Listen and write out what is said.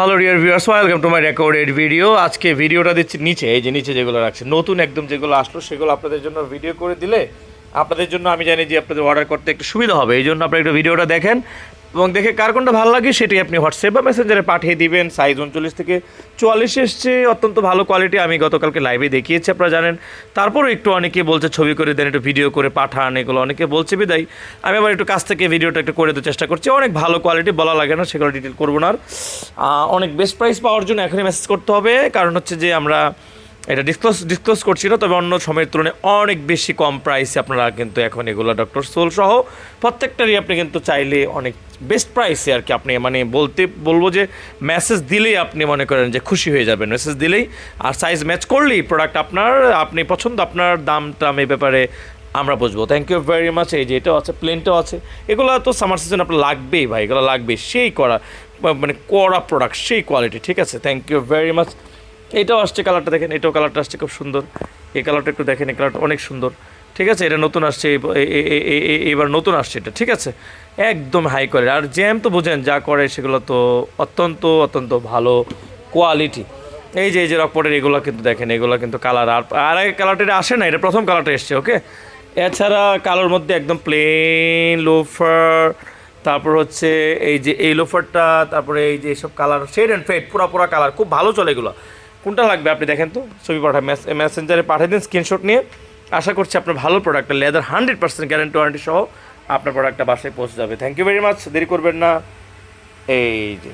Hello dear viewers welcome to my recorded video আজকে ভিডিওটা দিচ্ছি নিচে, এই যে নিচে যেগুলো রাখছে। নতুন একদম যেগুলো আসলো, সেগুলো আপনাদের জন্য ভিডিও করে দিলে আপনাদের জন্য আমি জানি যে আপনাদের অর্ডার করতে একটু সুবিধা হবে। এই জন্য আপনারা একটু ভিডিওটা দেখেন। এবং দেখে কার কোনটা ভালো লাগে সেটি আপনি হোয়াটসঅ্যাপ বা মেসেঞ্জারে পাঠিয়ে দিবেন। সাইজ উনচল্লিশ থেকে চুয়াল্লিশ এসছে, অত্যন্ত ভালো কোয়ালিটি আমি গতকালকে লাইভে দেখিয়েছি, আপনারা জানেন। তারপরও একটু অনেকে বলছে, ছবি করে দেন, একটু ভিডিও করে পাঠান, এগুলো অনেকে বলছে, বিদায়। আমি আবার একটু কাছ থেকে ভিডিওটা একটু করে দেওয়ার চেষ্টা করছি। অনেক ভালো কোয়ালিটি বলা লাগে না, সেগুলো ডিটেল করব না আর। অনেক বেস্ট প্রাইস পাওয়ার জন্য এখনই মেসেজ করতে হবে। কারণ হচ্ছে যে আমরা এটা ডিসক্লোজ ডিসক্লোজ করছি না তবে অন্য সময়ের তুলনায় অনেক বেশি কম প্রাইসে আপনারা কিন্তু এখন এগুলো ডক্টর সোল সহ প্রত্যেকটারই আপনি কিন্তু চাইলে অনেক বেস্ট প্রাইসে আর কি আপনি মানে বলতে, বলব যে মেসেজ দিলেই আপনি মনে করেন যে খুশি হয়ে যাবেন। মেসেজ দিলেই আর সাইজ ম্যাচ করলেই প্রোডাক্ট আপনার, আপনি পছন্দ, আপনার দাম টাম আমি ব্যাপারে আমরা বুঝব। থ্যাংক ইউ ভেরি মাচ এই যে এটাও আছে প্লেনটাও আছে। এগুলো তো সামার সিজন আপনার লাগবেই ভাই, এগুলো লাগবেই। সেই করা মানে করা প্রোডাক্ট সেই কোয়ালিটি ঠিক আছে? থ্যাংক ইউ ভেরি মাচ এটাও আসছে কালারটা দেখেন, এটাও কালারটা আসছে খুব সুন্দর। এই কালারটা একটু দেখেন, এই কালারটা অনেক সুন্দর। ঠিক আছে? এটা নতুন আসছে এবার নতুন আসছে এটা, ঠিক আছে? একদম হাই কোয়ালিটি আর জ্যাম তো বোঝেন, যা করে সেগুলো তো অত্যন্ত অত্যন্ত ভালো কোয়ালিটি এই যে এই যে রকপটের এগুলো কিন্তু দেখেন, এগুলো কিন্তু কালার আর আর এক কালারটা আসে না, এটা প্রথম কালারটা এসছে ওকে এছাড়া কালোর মধ্যে একদম প্লেন লোফার তারপর হচ্ছে এই যে, এই লোফারটা তারপরে এই যে, এইসব কালার শেড অ্যান্ড ফেড পুরা পুরা কালার খুব ভালো চলে এগুলো। কোনটা লাগবে আপনি দেখেন তো? ছবি পাঠান মেসেঞ্জারে পাঠিয়ে দিন স্ক্রিনশট নিয়ে। আশা করছি আপনার ভালো product leather hundred percent guarantee warranty সহ আপনার প্রোডাক্টটা বাসায় পৌঁছে যাবে। থ্যাংক ইউ ভেরি মাচ দেরি করবেন না। এই যে।